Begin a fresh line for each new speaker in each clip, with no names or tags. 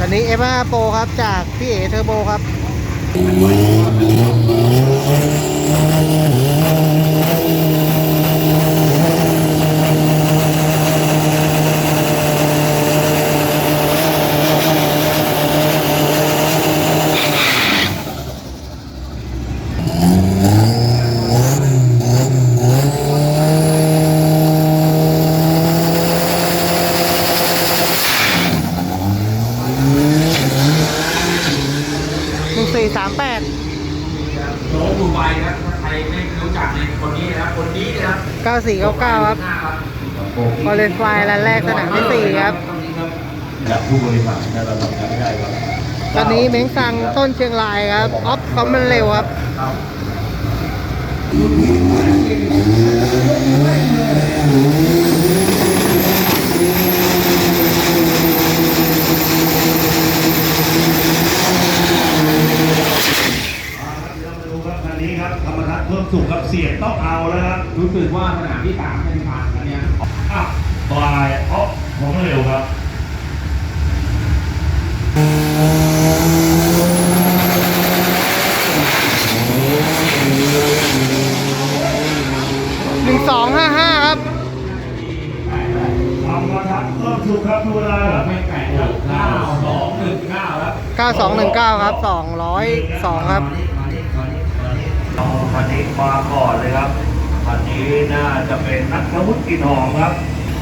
ตัวนี้ M5 Pro ครับจากพี่เอเทอร์โบครับ1438
โน้ต ดูไบครับถ้าใครไม่รู้จักในคนนี้นะครับคนนี้นะครับ
9499 ครับพอเลนไฟล์ร้านแรกสนามที่4ครับ
อยากผู้บริหารนะเราทำงานไม่ได้ครับ
ตอนนี้เม้งซังต้นเชียงรายครับออฟคอมมันเร็วครับ
เรามาดูครับคันนี้ครับธรรมทัศน์เพิ่ม สุขครับเสียงต้องเอาแล้วครับ
รู้สึกว่าสนามที่สามเป็นผ่านอันเนี้ย
อะบายออฟของเร็วครับ
1255ครับ
ธรรมทัศน์เพิ่มสุขครับดูเวลาครับ
ไม่แข่งครับเก้าสองหนึ่งเก้าครับ
9219ครับ202ครับ
เอาคัันนี้มาก่อนเลยครับคันนี้น่าจะเป็นนักธวุฒิกินหอมครับ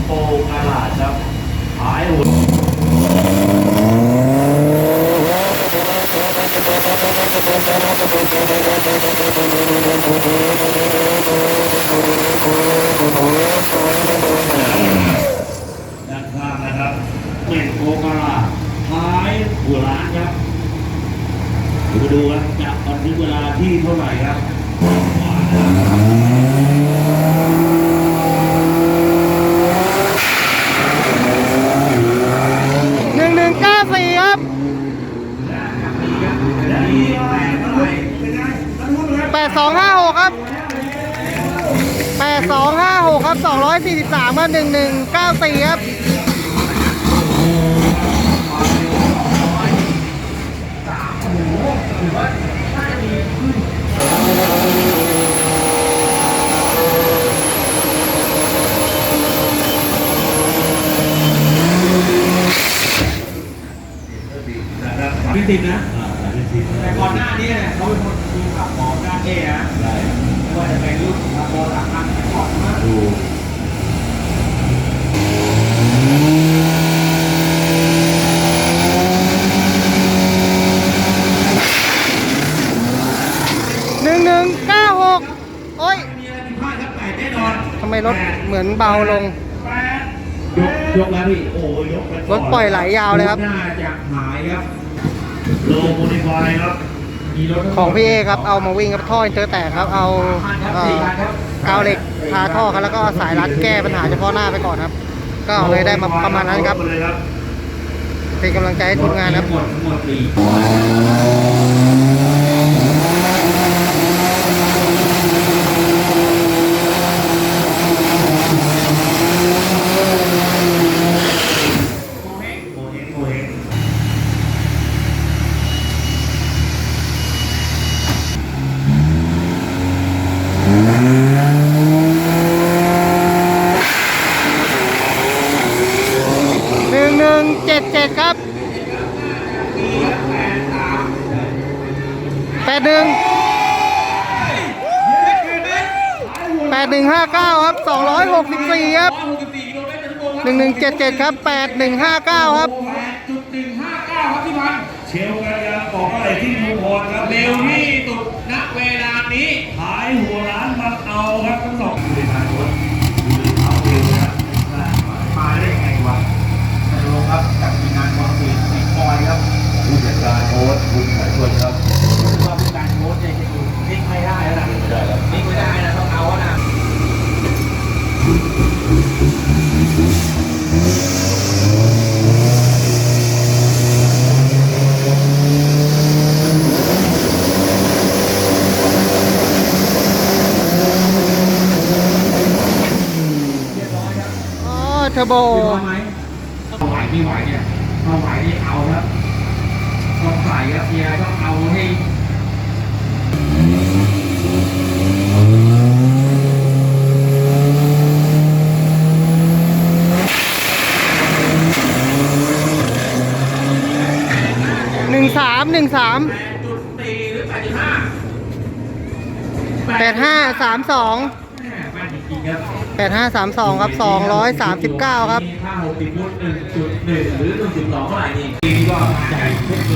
โปกระลาดครับหายหัวด้านข้างนะครับเป็นโคกาลาท้ายหัวร้านครับเดี๋ยวดูครับจะบันทึกเวลาที่เท่าไหร่ครับ
1194ครับ8256ครับ8256ครับ243ครับ1194ครับ
นะครับ
พี่ติดนะ
อ่าสามสิบสี่
แต่ก่อนหน้านี้เนี่ยเขาเป็นคนดูขับมองหน้าเท่นะ
ได้
ไม่ว่าจะเป็นรุ่นมาโบราณพันก่อนนะ
ดู
1196โอ้ย
มีอะไรผิดพลาดครับแต่แน่นอน
ทำไมรถเหมือนเบาลง
แปดยกยกแล้วพี่
โอ้ยกไป
รถปล่อยไหลยาวเลยครับ
น่าจะหายครับ
โลโมดิฟายครับ
มีรถ
ของพี่เอครับ เอามาวิ่งกับท่ออินเตอร์แตกครับ เอาเอ่อกาวเหล็กทาท่อครับแล้วก็สายรัดแก้ปัญหาเฉพาะหน้าไปก่อนครับ ก็เลยได้มาประมาณนั้นครับ
เลยครับ
เป็นกำลังใจให้ทุกงานครับ
หมดหมดปีโมเฮง
โอเฮงโอเฮง
1177ครับ81 8159ครับ264ครับ1177ครับ8159ครับ
8.159ครับพี่พันธุ์
เชลกันยางบอกอะไรที่มูพรครับ
เร็วที่สุดณเวลานี้
หายหัวร้านมาเอาครับทั้งสองอยู่ในทางรถอยู่ในเอาเองนะครับ
มาได้ยังไงวะท่านลงครับจากทีมงานความสุขสิงห์บอยครับ
ผู้จัดการโค้ชคุณสายชนครับ
ว่าเป็นการโค้ชเนี่ยนิ่งไม่ได้แล้วนะ
ไม่ได้ครับ
นิ่งไม่ได้นะต้องเอาอะนะ
อ๋อ เทอร์โบ
พี่พร้อมไหมถ้าไหวพี่ไหวเนี่ยถ้าไหวนี่เอาครับครับเชียร์ต้องเอาให้
หนึ่งสามหนึ่งสาม
จุดสี่หรือแปดจุดห้า
แปดห้าสามสอง
แม่นจริงๆครับ
แปดห้าสามสองครับสองร้อยสามสิบเก้าครับ
มีค่าหกสิบฟุตหนึ่งจุดหนึ่งหรือหนึ่งจุดสองเท่าไหร่นี่ก็ใหญ่ทุกเกินครับ